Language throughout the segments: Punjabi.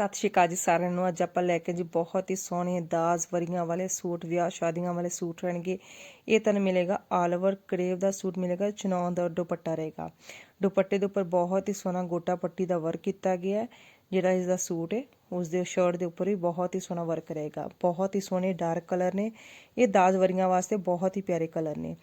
ਸਤਿ ਸ਼੍ਰੀ ਅਕਾਲ ਜੀ ਸਾਰਿਆਂ ਨੂੰ। ਅੱਜ ਆਪਾਂ ਲੈ ਕੇ ਜੀ ਬਹੁਤ ਹੀ ਸੋਹਣੇ ਦਾਜ ਵਰੀਆਂ ਵਾਲੇ ਸੂਟ, ਵਿਆਹ ਸ਼ਾਦੀਆਂ ਵਾਲੇ ਸੂਟ ਰਹਿਣਗੇ। ਇਹ ਤੁਹਾਨੂੰ ਮਿਲੇਗਾ ਆਲ ਓਵਰ ਕਰੇਵ ਦਾ ਸੂਟ, ਮਿਲੇਗਾ ਚਨੌਨ ਦਾ ਦੁਪੱਟਾ ਰਹੇਗਾ। ਦੁਪੱਟੇ ਦੇ ਉੱਪਰ ਬਹੁਤ ਹੀ ਸੋਹਣਾ ਗੋਟਾ ਪੱਟੀ ਦਾ ਵਰਕ ਕੀਤਾ ਗਿਆ ਹੈ। ਜਿਹੜਾ ਇਸ ਦਾ ਸੂਟ ਹੈ ਉਸ ਦੇ ਸ਼ਰਟ ਦੇ ਉੱਪਰ ਵੀ ਬਹੁਤ ਹੀ ਸੋਹਣਾ ਵਰਕ ਰਹੇਗਾ। ਬਹੁਤ ਹੀ ਸੋਹਣੇ ਡਾਰਕ ਕਲਰ ਨੇ। ਇਹ ਦਾਜ ਵਰੀਆਂ ਵਾਸਤੇ ਬਹੁਤ ਹੀ ਪਿਆਰੇ ਕਲਰ ਨੇ।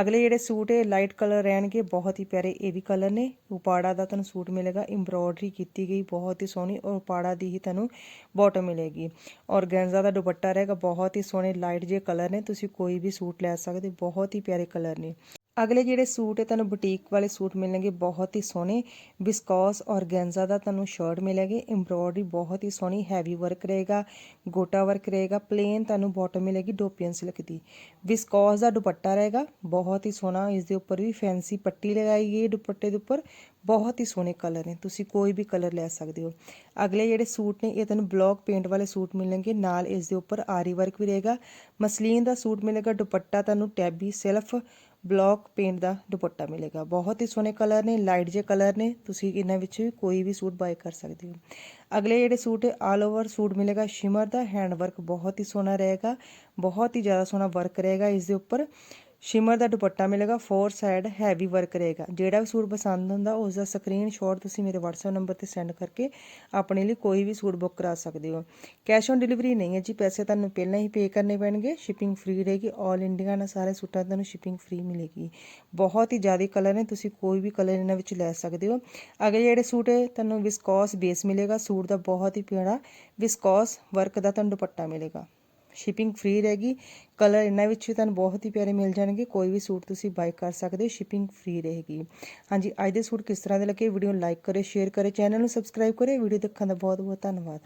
ਅਗਲੇ ਜਿਹੜੇ ਸੂਟ ਹੈ ਲਾਈਟ ਕਲਰ ਰਹਿਣਗੇ, ਬਹੁਤ ਹੀ ਪਿਆਰੇ ਇਹ ਵੀ ਕਲਰ ਨੇ। ਉਪਾੜਾ ਦਾ ਤੁਹਾਨੂੰ ਸੂਟ ਮਿਲੇਗਾ। ਐਮਬ੍ਰੋਇਡਰੀ ਕੀਤੀ ਗਈ, ਬਹੁਤ ਹੀ ਸੋਹਣੀ ਔਰ ਉਪਾੜਾ ਦੀ ਹੀ ਤੁਹਾਨੂੰ ਬਾਟਮ ਮਿਲੇਗੀ। ਔਰ ਗੈਂਜ਼ਾ ਦਾ ਦੁਪੱਟਾ ਰਹੇਗਾ, ਬਹੁਤ ਹੀ ਸੋਹਣੇ ਲਾਈਟ ਜੇ ਕਲਰ ਨੇ। ਤੁਸੀਂ ਕੋਈ ਵੀ ਸੂਟ ਲੈ ਸਕਦੇ, ਬਹੁਤ ਹੀ ਪਿਆਰੇ ਕਲਰ ਨੇ। ਅਗਲੇ ਜਿਹੜੇ ਸੂਟ ਹੈ, ਤੁਹਾਨੂੰ ਬੁਟੀਕ ਵਾਲੇ ਸੂਟ ਮਿਲਣਗੇ ਬਹੁਤ ਹੀ ਸੋਹਣੇ। ਵਿਸਕੋਸ ਔਰ ਗੈਂਜ਼ਾ ਦਾ ਤੁਹਾਨੂੰ ਸ਼ਰਟ ਮਿਲੇਗੀ ਐਮਬ੍ਰੋਇਡਰੀ ਬਹੁਤ ਹੀ ਸੋਹਣੀ ਹੈਵੀ ਵਰਕ ਰਹੇਗਾ, ਗੋਟਾ ਵਰਕ ਰਹੇਗਾ ਪਲੇਨ ਤੁਹਾਨੂੰ ਬਾਟਮ ਮਿਲੇਗੀ ਡੋਪੀਅਨ ਸਿਲਕ ਦੀ। ਵਿਸਕੋਸ ਦਾ ਦੁਪੱਟਾ ਰਹੇਗਾ, ਬਹੁਤ ਹੀ ਸੋਹਣਾ ਇਸ ਦੇ ਉੱਪਰ ਵੀ ਫੈਂਸੀ ਪੱਟੀ ਲਗਾਈ ਗਈ ਦੁਪੱਟੇ ਦੇ ਉੱਪਰ, ਬਹੁਤ ਹੀ ਸੋਹਣੇ ਕਲਰ ਨੇ, ਤੁਸੀਂ ਕੋਈ ਵੀ ਕਲਰ ਲੈ ਸਕਦੇ ਹੋ। ਅਗਲੇ ਜਿਹੜੇ ਸੂਟ ਨੇ, ਇਹ ਤੁਹਾਨੂੰ ਬਲੌਕ ਪੇਂਟ ਵਾਲੇ ਸੂਟ ਮਿਲਣਗੇ, ਨਾਲ ਇਸ ਦੇ ਉੱਪਰ ਆਰੀ ਵਰਕ ਵੀ ਰਹੇਗਾ। ਮਸਲੀਨ ਦਾ ਸੂਟ ਮਿਲੇਗਾ, ਦੁਪੱਟਾ ਤੁਹਾਨੂੰ ਟੈਬੀ ਸਿਲਫ ਬਲੌਕ ਪੇਂਟ ਦਾ ਦੁਪੱਟਾ ਮਿਲੇਗਾ। ਬਹੁਤ ਹੀ ਸੋਹਣੇ ਕਲਰ ਨੇ, ਲਾਈਟ ਜੇ ਕਲਰ ਨੇ। ਤੁਸੀਂ ਇਹਨਾਂ ਵਿੱਚ ਵੀ ਕੋਈ ਵੀ ਸੂਟ ਬਾਈ ਕਰ ਸਕਦੇ ਹੋ। ਅਗਲੇ ਜਿਹੜੇ ਸੂਟ ਆਲ ਓਵਰ ਸੂਟ ਮਿਲੇਗਾ ਸ਼ਿਮਰ ਦਾ। ਹੈਂਡ ਵਰਕ ਬਹੁਤ ਹੀ ਸੋਹਣਾ ਰਹੇਗਾ। ਬਹੁਤ ਹੀ ਜ਼ਿਆਦਾ ਸੋਹਣਾ ਵਰਕ ਰਹੇਗਾ ਇਸ ਦੇ ਉੱਪਰ। ਸ਼ਿਮਰ ਦਾ ਦੁਪੱਟਾ ਮਿਲੇਗਾ ਫੋਰ ਸਾਈਡ ਹੈਵੀ ਵਰਕ ਰਹੇਗਾ। ਜਿਹੜਾ ਵੀ ਸੂਟ ਪਸੰਦ ਹੁੰਦਾ ਉਸ ਦਾ ਸਕਰੀਨਸ਼ਾਟ ਤੁਸੀਂ ਮੇਰੇ WhatsApp ਨੰਬਰ ਤੇ ਸੈਂਡ ਕਰਕੇ ਆਪਣੇ ਲਈ ਕੋਈ ਵੀ ਸੂਟ ਬੁੱਕ ਕਰਾ ਸਕਦੇ ਹੋ। ਕੈਸ਼ ਔਨ ਡਿਲੀਵਰੀ ਨਹੀਂ ਹੈ ਜੀ, ਪੈਸੇ ਤੁਹਾਨੂੰ ਪਹਿਲਾਂ ਹੀ ਪੇ ਕਰਨੇ ਪੈਣਗੇ ਸ਼ਿਪਿੰਗ ਫ੍ਰੀ ਰਹੇਗੀ 올 ਇੰਡੀਆ ਨਾਲ ਸਾਰੇ ਸੂਟਾਂ ਤੁਹਾਨੂੰ ਸ਼ਿਪਿੰਗ ਫ੍ਰੀ ਮਿਲੇਗੀ। ਬਹੁਤ ਹੀ ਜ਼ਿਆਦਾ ਕਲਰ ਨੇ, ਤੁਸੀਂ ਕੋਈ ਵੀ ਕਲਰ ਇਹਨਾਂ ਵਿੱਚ ਲੈ ਸਕਦੇ ਹੋ। ਅਗਲੇ ਜਿਹੜੇ ਸੂਟ ਹੈ, ਤੁਹਾਨੂੰ ਵਿਸਕੋਸ ਬੇਸ ਮਿਲੇਗਾ, ਸੂਟ ਦਾ ਬਹੁਤ ਹੀ ਪਿਆਰਾ ਵਿਸਕੋਸ ਵਰਕ ਦਾ ਤੁਹਾਨੂੰ ਦੁਪੱਟਾ ਮਿਲੇਗਾ। ਸ਼ਿਪਿੰਗ ਫ੍ਰੀ ਰਹੇਗੀ। ਕਲਰ ਇਹਨਾਂ ਵਿੱਚ ਵੀ ਤੁਹਾਨੂੰ ਬਹੁਤ ਹੀ ਪਿਆਰੇ ਮਿਲ ਜਾਣਗੇ। ਕੋਈ ਵੀ ਸੂਟ ਤੁਸੀਂ ਬਾਈ ਕਰ ਸਕਦੇ ਹੋ ਸ਼ਿਪਿੰਗ ਫ੍ਰੀ ਰਹੇਗੀ। ਹਾਂਜੀ, ਅੱਜ ਦੇ ਸੂਟ ਕਿਸ ਤਰ੍ਹਾਂ ਦੇ ਲੱਗੇ? ਵੀਡੀਓ ਨੂੰ ਲਾਈਕ ਕਰੇ ਸ਼ੇਅਰ ਕਰੇ ਚੈਨਲ ਨੂੰ ਸਬਸਕ੍ਰਾਈਬ ਕਰੇ ਵੀਡੀਓ ਦੇਖਣ ਦਾ ਬਹੁਤ ਬਹੁਤ ਧੰਨਵਾਦ।